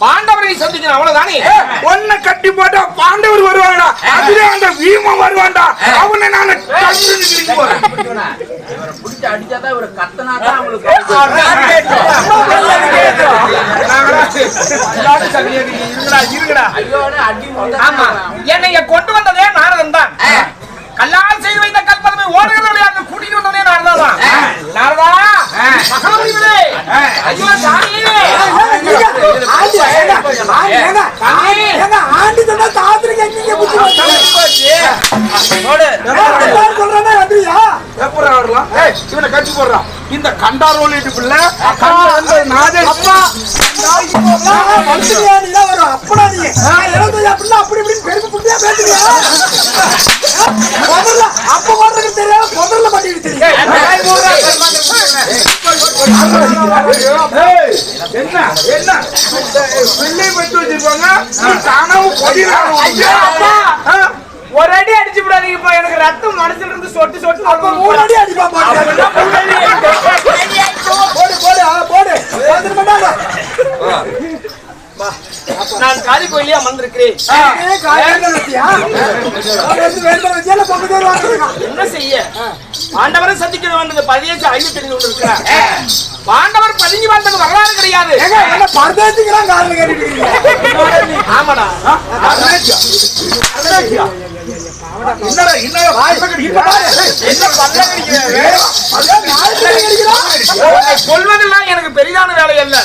பாண்டவரை சந்திக்கணும் அவ்வளவுதானே? ஒன்ன கட்டி போட்டா பாண்டவர் வருவாங்கடா அதுல அந்த வீமம் வருவான்டா. அவனை நான் பிடிச்சு அடிச்சாதான் இவரை கத்தனாதான் அவங்களுக்கு இருங்கடா ஐயோட அடி ஆமா. என்னைய கொண்டு வந்ததே இவனை கட்டி போடுறான் இந்த கண்டாரோல் வீட்டு பிள்ளை அப்படா நீ அப்படி இப்படின்னு பெருமை புட்டியா பேசுறியா முதல்ல அப்ப போடுறதுக்கு தெரியாம முதல்ல ஏய், என்ன என்ன பிள்ளை பட்டு வச்சிருப்பாங்க போயிடலாம் ஒரு அடி அடிச்சு விடாதீங்கப்பா எனக்கு ரத்தம் மனசுல இருந்து சொட்டு சொட்டு அப்ப மூணு அடி அடிப்பா. போடு. போடு போடு வந்துட்டு மாட்டாங்க. நான் காளி கோயிலே அமர்ந்திருக்கிறேன் ஏ, காலையில வச்சியா? அவன் வந்து வேண்டாம் வச்சியா, இல்ல பக்கத்து ஊர் வாங்கிருக்கான். என்ன செய்ய? பாண்டவரை சந்திக்க வந்தது பதினேழு ஐந்து தெரிந்து கொண்டிருக்கிறார் பாண்டவர் பதுங்கி வந்தது வரலாறு கிடையாது. பரதேசிக்கெல்லாம் காரணம் கேட்டுட்டு இருக்கீங்க? ஆமாடா. என்னடா என்னடா இப்ப பாரு. என்ன பல்ல. உன்னை கொல்வதெல்லாம் எனக்கு பெரிதான வேலை அல்ல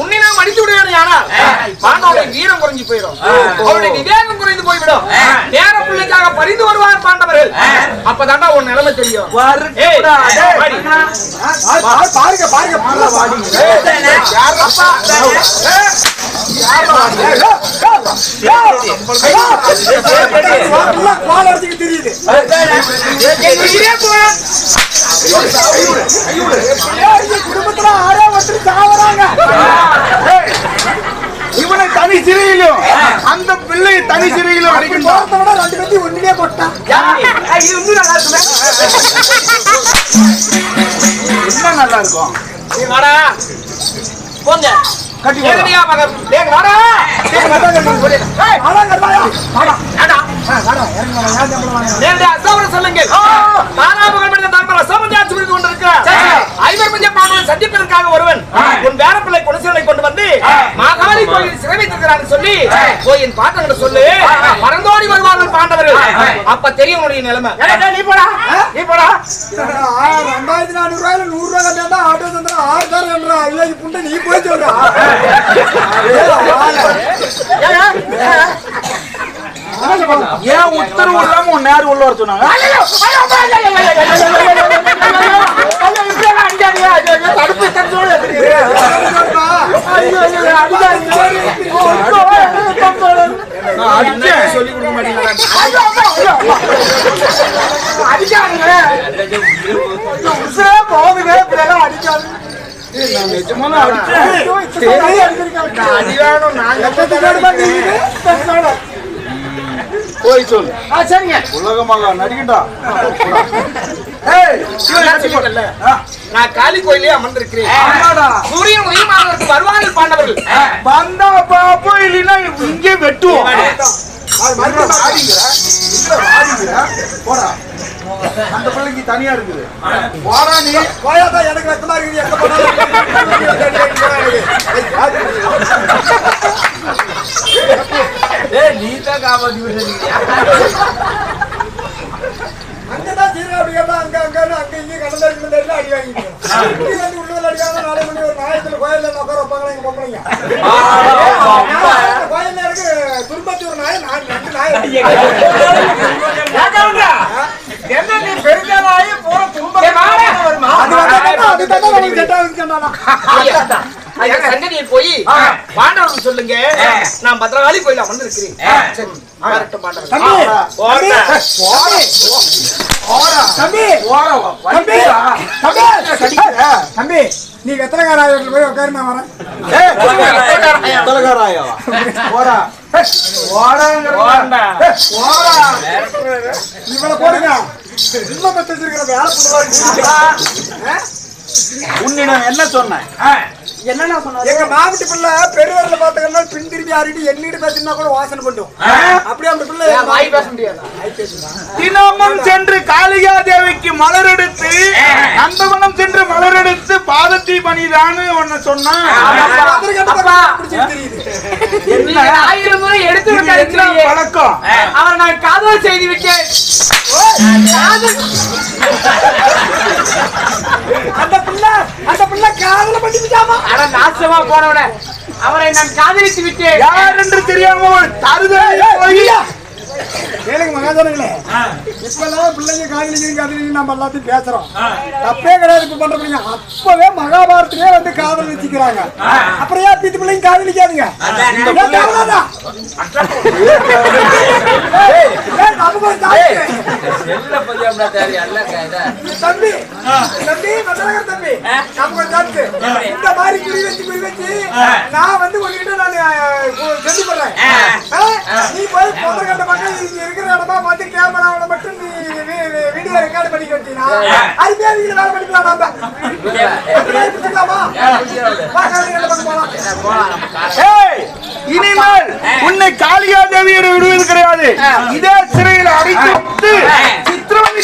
உன்னை நாம் அடித்து விடுவேன் ஆனால் பாண்டவருடைய வீரம் குறைஞ்சு போயிடும் அவருடைய விவேகம் குறைந்து போய்விடும் நேர பிள்ளைக்காக பறிந்து வருவார் பாண்டவர்கள் அப்பதாண்டா உன் நிலைமை தெரியும் பாருங்க பாருங்க தெரியுது குடும்பத்துல ஆறே சாவறாங்க இவனை தனி சிறையிலும் அந்த பிள்ளை தனி சிறையிலும் அடிக்கணும் போறத ரெண்டு கத்தி ஒன்னிலே போட்டான் நல்லா என்ன நல்லா இருக்கும் போங்க. கட்டி. நேரடியா மகன். டேய், வாடா. டேய், ஏய், அதான் கர்மாயா வாடா. வாடா. வாடா. இறங்கி வாடா. சம்பளம் வாங்க சொல்லுங்கள். தாராபுரம் மனித தர்மர் அசாமத்தை ஆட்சி புரிந்து கொண்டிருக்கிறார். ஐவர் சந்திப்பதற்காக ஒருவன் உன் பேரப்பிள்ளை குடிசைகளை கொண்டு வந்து மாகாளி கோயில் சிறை வைத்திருக்கிறான்னு சொல்லி கோயில் பாத்தவங்க சொல்லு. பாண்டவர்கள் அப்ப தெரியும் உன்னுடைய நிலைமை நீ போடா நீ போடா ரெண்டாயிரத்தி நானூறு ரூபாயில நூறு ரூபாய் கட்டியா ஆட்டோ தந்துடும் ஆறு கார் என்றா ஐயா புண்டை நீ போய் சொல்றா ஏன் உத்தரவு இல்லாம உன் நேரம் உள்ள வர சொன்னாங்க நான் அடிச்சேன் சொல்லி கொடுக்க மாட்டீங்களா நிஜமான அடிச்சேன் அடி வேணும். நாங்க போய் சொல்லு. சரிங்க. உலகமாக நடிக்கண்டா நான் காளி கோயிலே அமர்ந்திருக்கிறேன் சூரியன் உதயமானதற்கு வருவார்கள் பாண்டவர்கள். வந்தா பாப்போம் இல்லைன்னா இங்கே வெட்டுவோம். போடா. அந்த பிள்ளைக்கு தனியா இருக்குது. போடா நீ. கோயாதா எனக்கு வெக்கமா இருக்குது நீ தான் காப்பாத்தி விடுறீங்க அங்கதான் சீரா அப்படி கேட்டா அங்க அங்க கடந்த இடத்துல அடி வாங்கிட்டு உள்ள அடிக்காம மணி ஒரு நாயத்துல கோயில்ல உட்கார வைப்பாங்களா எங்க பொம்பளைங்க நான் கோயில்ல இருக்கு துன்பத்தூர் நாய் நான் ரெண்டு நாய் என்ன நீ பெருந்தாலாயி போற வருமா அது வந்தா அது தான் நமக்கு செட் போய் பாண்டவர்கள் சொல்லுங்க நான் பத்ரகாளி கோயில் அமர்ந்திருக்கிறேன் தம்பி. தம்பி. தம்பி. தம்பி தம்பி நீ வெத்தனகாராயத்தில் போய் உட்காரு நான் வரேன் தலைகாராயவா போடா போடாங்க போடா இவளை போடுங்க. இன்னும் வச்சிருக்கிற வேலை பண்ணுவாங்க உன்னிடம் என்ன சொன்னேன்? என்னன்னா சொன்னாரு? எங்க மாவட்ட பிள்ளை பெருவரில் பாத்துக்கன்னா பின் திரும்பி ஆடிட்டு என்னிட்டு பேசினா கூட வாசனை பண்ணும் அப்படியே அந்த பிள்ளை வாய் பேச முடியாதா? தினமும் சென்று காளிகா தேவிக்கு மலர் எடுத்து நந்தவனம் சென்று மலர் எடுத்து பாதத்தி பணிதான்னு ஒன்னு சொன்னா. அப்பா. தெரியுது. நீங்க ஆயிரம் முறை எடுத்து பழக்கம்? அவர் நான் காதல் செய்து விட்டேன். அந்த பிள்ளை அந்த பிள்ளை காதல பண்ணிவிட்டாமா அட நாசமா போனவன. அவரை நான் காதலித்து விட்டேன். யார் என்று தெரியாம ஒரு தருதலை கேளுங்க மகாஜனங்களே. இப்பெல்லாம் பிள்ளைங்க காதலிக்கிறீங்க காதலிங்க நம்ம எல்லாத்தையும் பேசுறோம். தப்பே கிடையாது இப்ப பண்ற பிள்ளைங்க. அப்பவே மகாபாரத்திலே வந்து காதல் வச்சுக்கிறாங்க அப்புறம் ஏன் பீத்து பிள்ளைங்க காதலிக்காதுங்க தம்பி தம்பி தம்பி. நமக்கு தாத்து. இந்த மாதிரி குறி வச்சு குறி வச்சு நான் வந்து உங்ககிட்ட நான் சொல்லி போடுறேன் நீ போய் பொண்ணு கட்ட பக்கம் இருக்கிற இடமா பார்த்து கேமராவில பண்ணி கட்டினா? வேலை பண்ணிக்கலாம் நாம இனிமேல் உன்னை காளிகா தேவியோட விடுவது கிடையாது. இதே சிறையில் அடைத்து சித்திரவதை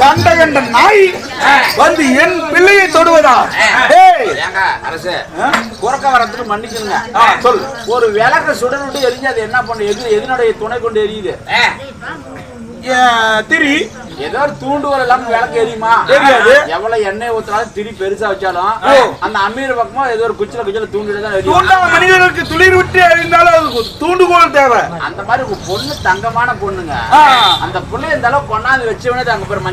கண்ட கண்ட நாய் வந்து என் பிள்ளையை தொடுவதா? அரசு குறக்க வரத்துக்கு மன்னிக்கணுங்க ஆ, சொல் ஒரு விளக்க சுடர் விட்டு எரிஞ்சு அது என்ன பண்ணு? எது எதனுடைய துணை கொண்டு எரியுது? திரி ஏதோ ஒரு தூண்டுகோல் இல்லாம விளக்கு எரியுமா. எவ்வளவு எண்ணெய் ஊத்தினாலும் திரி பெருசா வச்சாலும். அந்த அம்மீர் பக்கமா ஏதோ ஒரு குச்சில குச்சில தூண்டிட்டு தான் மனிதர்களுக்கு துளிர் விட்டு அறிந்தாலும் அதுக்கு தூண்டுகோல் தேவை. அந்த மாதிரி ஒரு பொண்ணு தங்கமான பொண்ணுங்க. அந்த புள்ளைய இந்த அளவுக்கு கொண்டாந்து வச்சவனே அங்க பேர்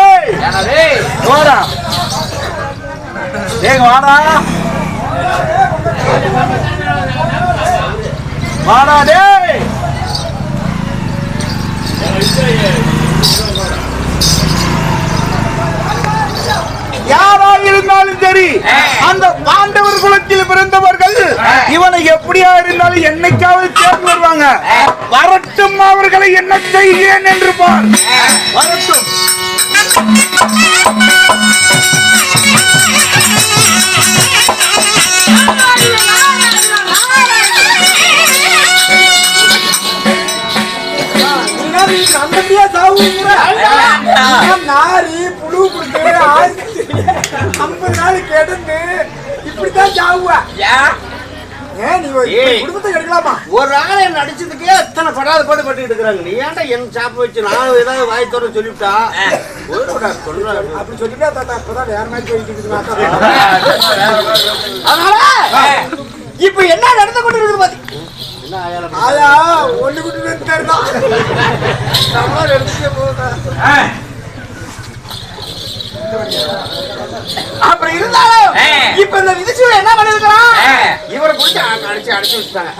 ஏய். எனவே வாடா. ஏங்க வாடா. டேய் யாராக இருந்தாலும் சரி அந்த பாண்டவர் குலத்தில் பிறந்தவர்கள் இவனை எப்படியா இருந்தாலும் என்னைக்காவது தேர்ந்து வருவாங்க. வரட்டும் அவர்களை என்ன செய்கிறேன் என்று பார். வரட்டும். நாரி புழு ஆயிரத்தி ஐம்பது நாள் கிடந்து இப்படித்தான் சாவுவ ஏன் நீ. குடும்பத்தை எடுக்கலாமா ஒரு ஆளை நடிச்சதுக்கே எத்தனை படாத பாடு பட்டுக்கிட்டு இருக்கிறாங்க? நீ ஏன்டா என் சாப்ப வச்சு நான் ஏதாவது வாய் தோற சொல்லிவிட்டா அப்படி சொல்லிட்டா தாத்தா இப்பதான் வேற மாதிரி போயிட்டு அதனால இப்ப என்ன நடந்து கொண்டு இருக்குது பாத்தி? என்ன ஆயா ஒண்ணு குட்டி எடுத்துட்டே அப்புறம் இருந்தாலும் இப்ப இந்த விதிச்சூட என்ன பண்ணிருக்கான் இவரை அடிச்சு அடிச்சு வச்சுட்டாங்க.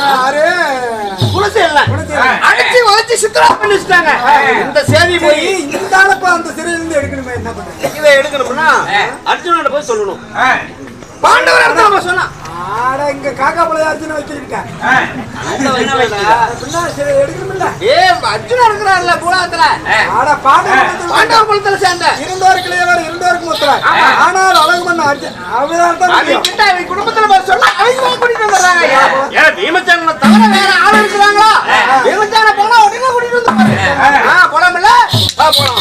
யாரு? குலசை இல்ல. அடிச்சு உதச்சு சித்திரா பண்ணி வச்சுட்டாங்க இந்த சேதி போய் ஆளப்ப அந்த சிறையில இருந்து எடுக்கணுமே? என்ன பண்றது இதை எடுக்கணும்னா அர்ஜுனன் போய் சொல்லணும். பாண்டவர் நம்ம சொன்னா ஆட இங்க காக்கா பழையாச்சுன்னு வச்சிருக்கேன். எடுக்கணும்ல. ஏ அர்ஜுன் இருக்கிறான்ல பூலாத்துல. ஆட பாண்டவ பாண்டவ குலத்துல. சேர்ந்த. இருந்தோர் கிளையவர் இருந்தோர் மூத்தர ஆனால் அழகு பண்ண அர்ஜுன் அவரால் தான் அவன் குடும்பத்துல போய் சொன்னா அவங்க கூட்டிட்டு வந்துடுறாங்க. ஏன் தவிர வேற ஆள் இருக்கிறாங்களா? பீமச்சேன போனா உடனே கூட்டிட்டு வந்து போலாம்ல போலாம்.